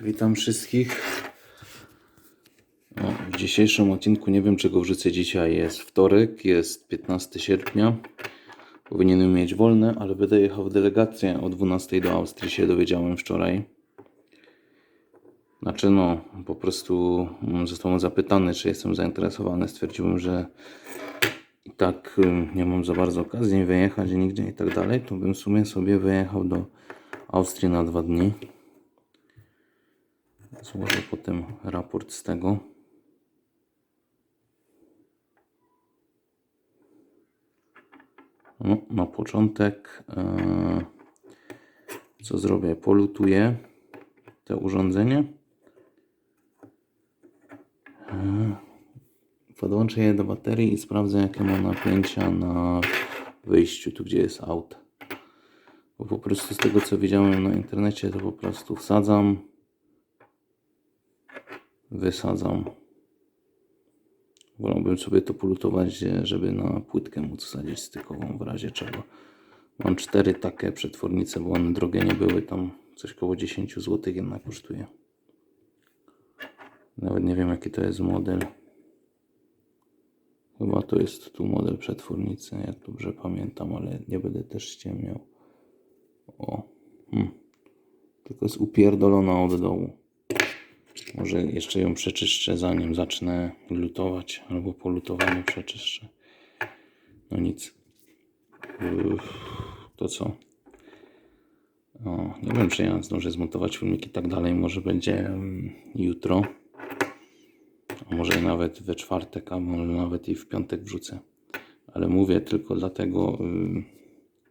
Witam wszystkich. W dzisiejszym odcinku nie wiem czego wrzucę dzisiaj. Jest wtorek, jest 15 sierpnia. Powinienem mieć wolne, ale będę jechał w delegację o 12 do Austrii, się dowiedziałem wczoraj. Znaczy no, po prostu mm, zostałem zapytany, czy jestem zainteresowany. Stwierdziłem, że i tak nie mam za bardzo okazji wyjechać nigdzie i tak dalej, to bym w sumie sobie wyjechał do Austrii na dwa dni. Złożę potem raport z tego. No, na początek e, co zrobię? Polutuję to urządzenie. E, podłączę je do baterii i sprawdzę jakie ma napięcia na wyjściu, tu gdzie jest out. Bo po prostu z tego co widziałem na internecie to po prostu wsadzam wysadzam. Wolałbym sobie to polutować, żeby na płytkę móc wsadzić stykową w razie czego. Mam cztery takie przetwornice, bo one drogie nie były, tam coś koło 10 zł jedna kosztuje. Nawet nie wiem jaki to jest model. Chyba to jest tu model przetwornicy, jak dobrze pamiętam, ale nie będę też ściemniał. O, hmm. tylko jest upierdolona od dołu. Może jeszcze ją przeczyszczę zanim zacznę lutować, albo po lutowaniu przeczyszczę. No nic. Uff, To co? O, nie wiem, czy ja zdążę zmontować filmiki i tak dalej. Może będzie mm, jutro. A może nawet we czwartek, a może nawet i w piątek wrzucę. Ale mówię tylko dlatego, ym,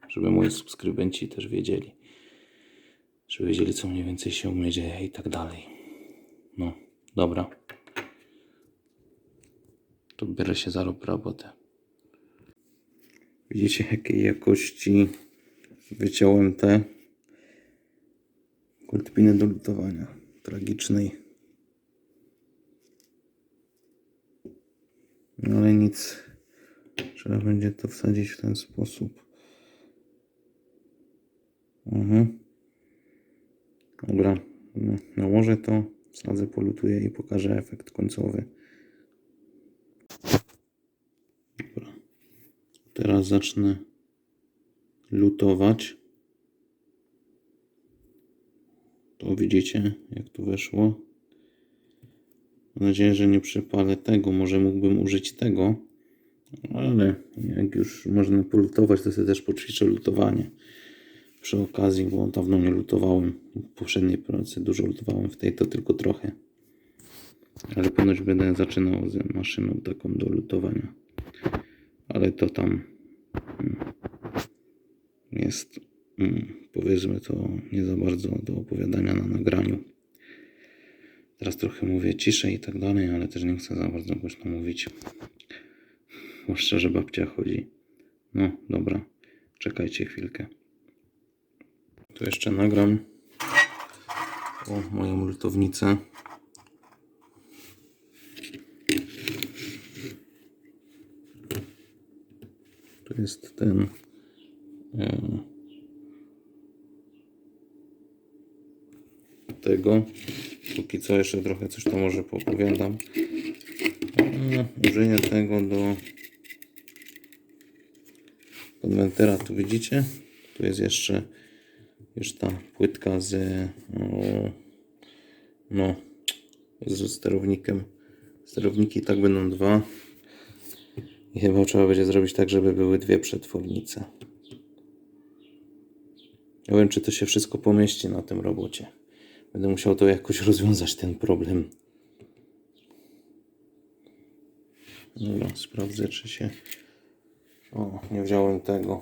żeby moi subskrybenci też wiedzieli. Żeby wiedzieli, co mniej więcej się u mnie dzieje i tak dalej. No, dobra. To biorę się za rob- robotę. Widzicie, jakiej jakości wyciąłem te kultpiny do lutowania. Tragicznej. No ale nic. Trzeba będzie to wsadzić w ten sposób. Mhm. Dobra. Nałożę to, wsadzę, polutuję i pokażę efekt końcowy. Dobra. Teraz zacznę lutować. To widzicie, jak tu weszło. Mam nadzieję, że nie przypalę tego. Może mógłbym użyć tego. Ale jak już można polutować, to sobie też poćwiczę lutowanie przy okazji, bo dawno nie lutowałem. W poprzedniej pracy dużo lutowałem, w tej to tylko trochę. Ale ponoć będę zaczynał z maszyną taką do lutowania. Ale to tam mm, jest, mm, powiedzmy to, nie za bardzo do opowiadania na nagraniu. Teraz trochę mówię ciszej i tak dalej, ale też nie chcę za bardzo głośno mówić. Bo szczerze babcia chodzi. No, dobra. Czekajcie chwilkę. Tu jeszcze nagram o moją lutownicę. To jest ten e, tego. Póki co jeszcze trochę coś to może poopowiadam. E, Użyję tego do konwentera. Tu widzicie? Tu jest jeszcze już ta płytka z o, no z sterownikiem. Sterowniki tak będą dwa. I chyba trzeba będzie zrobić tak, żeby były dwie przetwornice nie wiem czy to się wszystko pomieści na tym robocie. Będę musiał to jakoś rozwiązać ten problem. Dobra, sprawdzę czy się o, nie wziąłem tego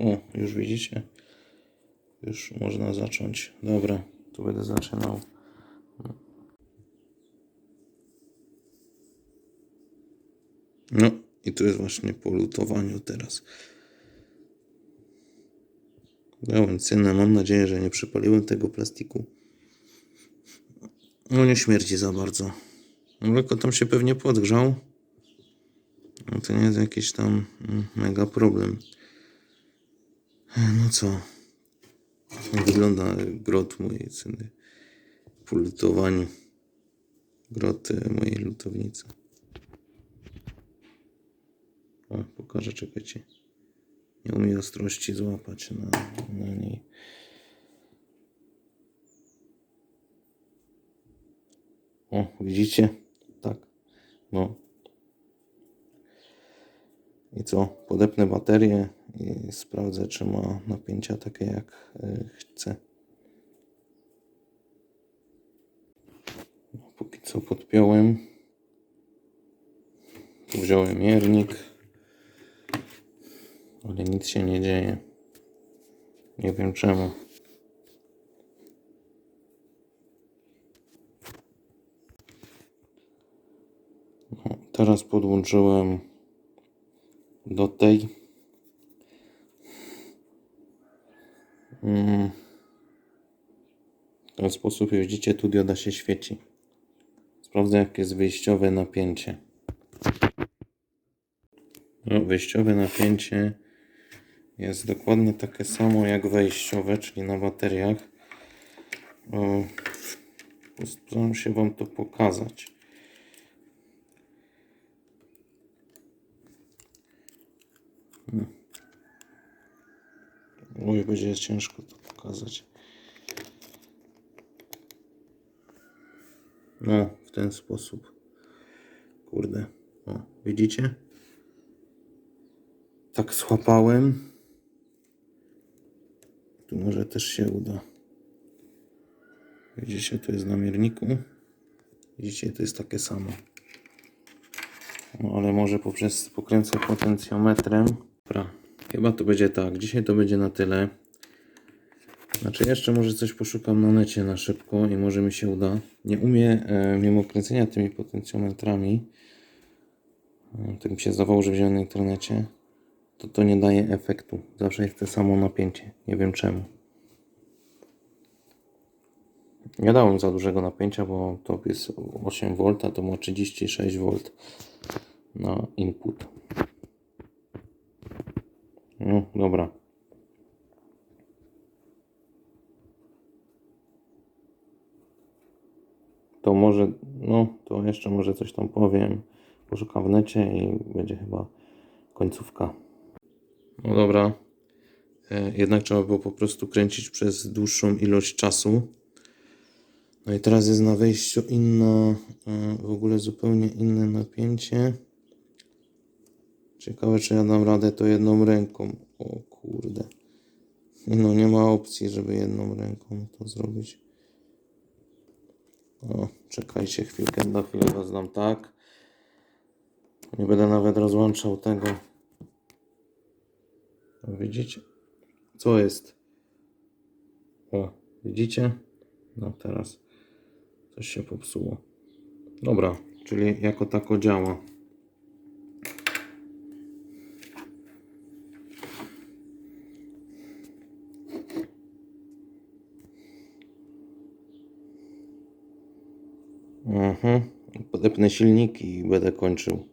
O, już widzicie? Już można zacząć. Dobra, tu będę zaczynał. No i tu jest właśnie po lutowaniu teraz. Dałem cynę. Mam nadzieję, że nie przypaliłem tego plastiku. No nie śmierdzi za bardzo. Mleko tam się pewnie podgrzał. No to nie jest jakiś tam mega problem. No co? Wygląda grot mojej ceny po lutowaniu. Grot e, mojej lutownicy. O, pokażę, czekajcie. Nie umie ostrości złapać na, na niej. O, widzicie? Tak. No. I co? Podepnę baterię i sprawdzę, czy ma napięcia takie jak y, chcę. No, póki co podpiąłem. Wziąłem miernik. Ale nic się nie dzieje. Nie wiem czemu. O, Teraz podłączyłem do tej. W ten sposób, jak widzicie, tu dioda się świeci. Sprawdzę, jakie jest wyjściowe napięcie. No, wyjściowe napięcie jest dokładnie takie samo jak wejściowe, czyli na bateriach. Postaram się Wam to pokazać. Oj, będzie ciężko to pokazać. No, w ten sposób. Kurde. O, widzicie? Tak schłapałem. Tu może też się uda. Widzicie, to jest na mierniku. Widzicie, to jest takie samo. No, ale może poprzez pokręcę potencjometrem. Dobra, chyba to będzie tak. Dzisiaj to będzie na tyle. Znaczy jeszcze może coś poszukam na necie na szybko i może mi się uda. Nie umiem e, mimo kręcenia tymi potencjometrami. E, tak mi się zdawało, że wziąłem na internecie. To to nie daje efektu. Zawsze jest to samo napięcie. Nie wiem czemu. Nie dałem za dużego napięcia, bo to jest 8 V, a to ma 36 V na input. No, dobra. To może, no, to jeszcze może coś tam powiem. Poszukam w necie i będzie chyba końcówka. No dobra. E, Jednak trzeba było po prostu kręcić przez dłuższą ilość czasu. No i teraz jest na wejściu inna, e, w ogóle zupełnie inne napięcie. Ciekawe, czy ja dam radę to jedną ręką. O kurde. No nie ma opcji, żeby jedną ręką to zrobić. O, czekajcie chwilkę, na chwilę was tak. Nie będę nawet rozłączał tego. Widzicie? Co jest? O, widzicie? No teraz coś się popsuło. Dobra, czyli jako tako działa. Mhm. Podepnę silnik i będę kończył.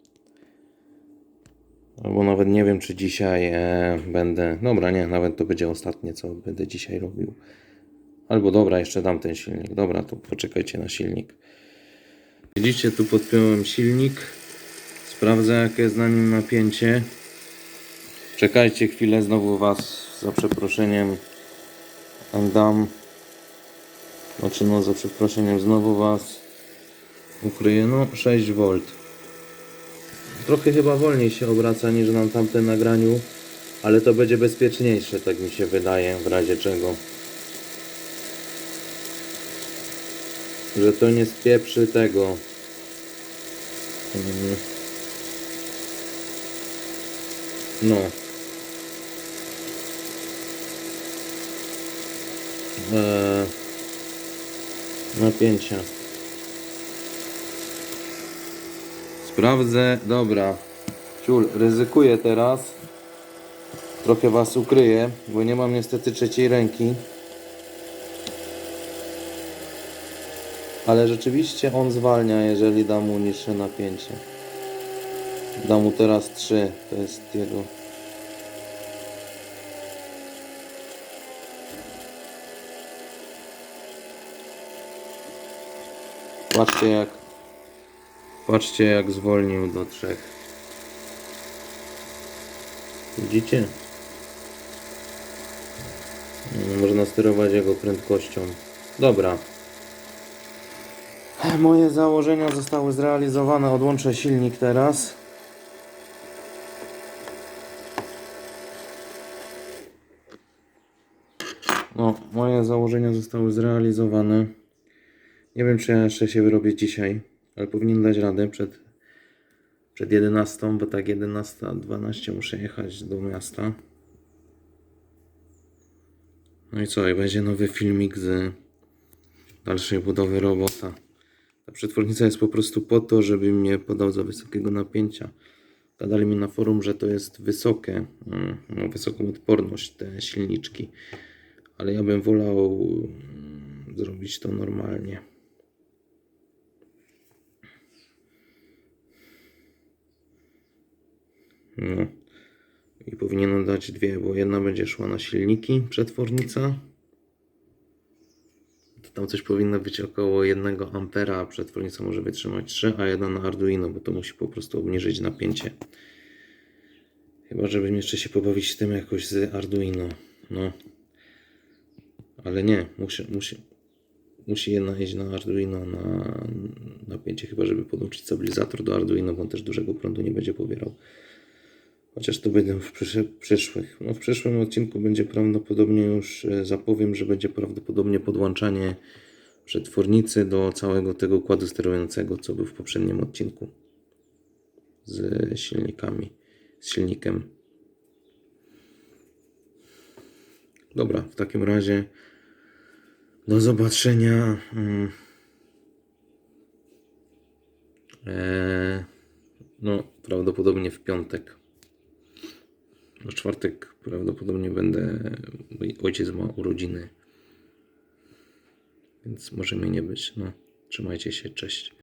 Albo nawet nie wiem, czy dzisiaj e, będę. Dobra, nie, nawet to będzie ostatnie, co będę dzisiaj robił. Albo dobra, jeszcze dam ten silnik. Dobra, to poczekajcie na silnik. Widzicie, tu podpiąłem silnik. Sprawdzę, jakie jest na nim napięcie. Czekajcie chwilę, znowu Was za przeproszeniem dam. Znaczy, no, za przeproszeniem znowu Was ukryję. No, 6 V. Trochę chyba wolniej się obraca niż na tamtym nagraniu, ale to będzie bezpieczniejsze, tak mi się wydaje, w razie czego. Że to nie spieprzy tego. No. Eee, napięcia. Sprawdzę. Dobra. Ciul, ryzykuję teraz. Trochę Was ukryję, bo nie mam niestety trzeciej ręki. Ale rzeczywiście on zwalnia, jeżeli da mu niższe napięcie. Da mu teraz 3. To jest jego... Patrzcie jak patrzcie jak zwolnił do trzech. Widzicie? Mm, Można sterować jego prędkością. Dobra. Moje założenia zostały zrealizowane. Odłączę silnik teraz. No, moje założenia zostały zrealizowane. Nie wiem, czy ja jeszcze się wyrobię dzisiaj, ale powinien dać radę przed, przed 11, bo tak 11.12 muszę jechać do miasta. No i co, i będzie nowy filmik z dalszej budowy robota. Ta przetwornica jest po prostu po to, żeby mnie podał za wysokiego napięcia. Gadali mi na forum, że to jest wysokie, mm, ma wysoką odporność te silniczki, ale ja bym wolał mm, zrobić to normalnie. No. I powinienem dać dwie, bo jedna będzie szła na silniki, przetwornica. To tam coś powinno być około 1 ampera, a przetwornica może wytrzymać 3, a jedna na Arduino, bo to musi po prostu obniżyć napięcie. Chyba, żebym jeszcze się pobawić tym jakoś z Arduino. No. Ale nie, musi, musi, musi jedna iść na Arduino na napięcie, chyba żeby podłączyć stabilizator do Arduino, bo on też dużego prądu nie będzie pobierał. Chociaż to będę w przysz- przyszłych. No w przyszłym odcinku będzie prawdopodobnie już e, zapowiem, że będzie prawdopodobnie podłączanie przetwornicy do całego tego układu sterującego, co był w poprzednim odcinku. Z silnikami, z silnikiem. Dobra, w takim razie do zobaczenia. mm, e, no, prawdopodobnie w piątek. W czwartek prawdopodobnie będę. Mój ojciec ma urodziny. Więc może mnie nie być. No, trzymajcie się, cześć.